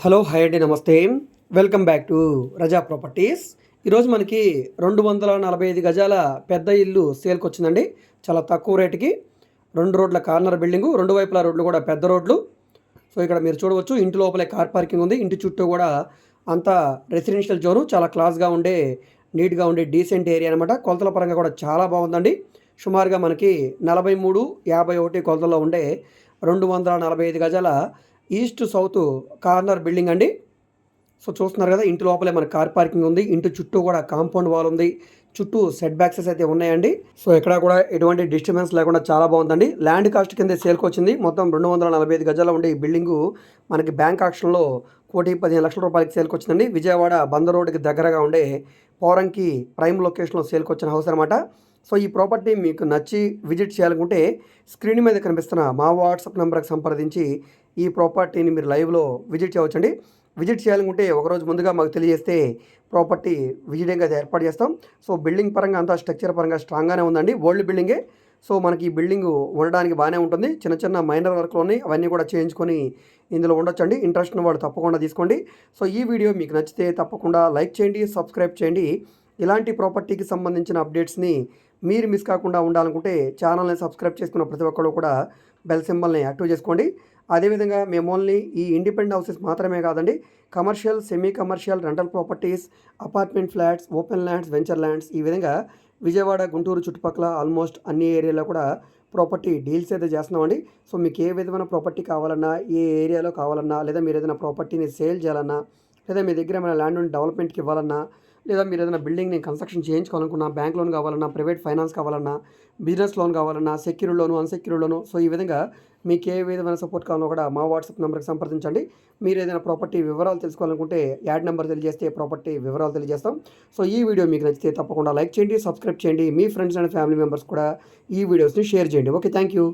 Hello hi అండి నమస్తే. Welcome back to Raza properties. ఈరోజు మనకి రెండు వందల నలభై ఐదు గజాల పెద్ద ఇల్లు సేల్కి వచ్చిందండి. చాలా తక్కువ రేటుకి రెండు రోడ్ల కార్నర్ బిల్డింగు రెండు వైపుల రోడ్లు కూడా పెద్ద రోడ్లు. సో ఇక్కడ మీరు చూడవచ్చు ఇంటి లోపలే కార్ పార్కింగ్ ఉంది. ఇంటి చుట్టూ కూడా అంతా రెసిడెన్షియల్ జోను చాలా క్లాస్గా ఉండే నీట్గా ఉండే డీసెంట్ ఏరియా అనమాట కొలతల పరంగా కూడా చాలా బాగుందండి. సుమారుగా మనకి నలభై మూడు యాభై ఒకటి కొలతల్లో ఉండే రెండు వందల నలభై ఐదు గజాల ఈస్ట్ సౌత్ కార్నర్ బిల్డింగ్ అండి. సో చూస్తున్నారు కదా ఇంటి లోపలే మన కార్ పార్కింగ్ ఉంది. ఇంటి చుట్టూ కూడా కాంపౌండ్ వాల్ ఉంది. చుట్టూ సెట్ బ్యాక్సెస్ అయితే ఉన్నాయండి. సో ఇక్కడ కూడా ఎటువంటి డిస్టర్బెన్స్ లేకుండా చాలా బాగుందండి. ల్యాండ్ కాస్ట్ కింద సేల్కి వచ్చింది. మొత్తం రెండు వందల నలభై ఐదు గజాల ఉండే ఈ బిల్డింగు మనకి బ్యాంక్ ఆక్షన్లో కోటి పదిహేను లక్షల రూపాయలకి సేల్కి వచ్చిందండి. విజయవాడ బందర్ రోడ్డుకి దగ్గరగా ఉండే పౌరంకి ప్రైమ్ లొకేషన్లో సేల్కి వచ్చిన హౌస్ అనమాట సో ఈ ప్రాపర్టీ మీకు నచ్చి విజిట్ చేయాలనుకుంటే స్క్రీన్ మీద కనిపిస్తున్న మా వాట్సాప్ నెంబర్కి సంప్రదించి ఈ ప్రాపర్టీని మీరు లైవ్లో విజిట్ చేయవచ్చండి. విజిట్ చేయాలనుకుంటే ఒకరోజు ముందుగా మాకు తెలియజేస్తే ప్రాపర్టీ విజిటింగ్ అది ఏర్పాటు చేస్తాం. సో బిల్డింగ్ పరంగా అంతా స్ట్రక్చర్ పరంగా స్ట్రాంగ్గానే ఉందండి. ఓల్డ్ బిల్డింగే. సో మనకి ఈ బిల్డింగ్ ఉండడానికి బాగానే ఉంటుంది. చిన్న చిన్న మైనర్ వర్క్లు ఉన్నాయి. అవన్నీ కూడా చేయించుకొని ఇందులో ఉండొచ్చండి. ఇంట్రెస్ట్ ఉన్న వాళ్ళు తప్పకుండా తీసుకోండి. సో ఈ వీడియో మీకు నచ్చితే తప్పకుండా లైక్ చేయండి సబ్స్క్రైబ్ చేయండి. ఇలాంటి ప్రాపర్టీకి సంబంధించిన అప్డేట్స్ని మీరు మిస్ కాకుండా ఉండాలనుకుంటే ఛానల్ని సబ్స్క్రైబ్ చేసుకున్న ప్రతి ఒక్కరు కూడా బెల్ సింబల్ని యాక్టివ్ చేసుకోండి. అదేవిధంగా మేము ఓన్లీ ఈ ఇండిపెండెంట్ హౌసెస్ మాత్రమే కాదండి commercial semi commercial rental properties apartment flats open lands venture lands ఈ విధంగా విజయవాడ గుంటూరు చుట్టుపక్కల ఆల్మోస్ట్ అన్ని ఏరియాలో కూడా ప్రాపర్టీ డీల్స్ అయితే చేస్తున్నామండి. సో మీకు ఏ విధమైన ప్రాపర్టీ కావాలన్నా ఏ ఏరియాలో కావాలన్నా లేదా మీరు ఏదైనా ప్రాపర్టీని సేల్ చేయాలన్నా లేదా మీ దగ్గర ఏమైనా ల్యాండ్ డెవలప్మెంట్కి ఇవ్వాలన్నా లేదా మీరు ఏదైనా బిల్డింగ్ని కన్స్ట్రక్షన్ చేయించుకోవాలనుకున్నా బ్యాంక్ లోన్ కావాలన్నా ప్రైవేట్ ఫైనాన్స్ కావాలన్నా బిజినెస్ లోన్ కావాలన్నా secure loan unsecure loan so ఈ విధంగా మీకు ఏ విధమైన సపోర్ట్ కావాలో కూడా మా వాట్సాప్ నెంబర్కి సంప్రదించండి. మీరు ఏదైనా ప్రాపర్టీ వివరాలు తెలుసుకోవాలనుకుంటే యాడ్ నెంబర్ తెలియజేస్తే ప్రాపర్టీ వివరాలు తెలియజేస్తాం. సో ఈ వీడియో మీకు నచ్చితే తప్పకుండా లైక్ చేయండి సబ్స్క్రైబ్ చేయండి. మీ ఫ్రెండ్స్ అండ్ ఫ్యామిలీ మెంబర్స్ కూడా ఈ వీడియోస్ని షేర్ చేయండి. Okay thank you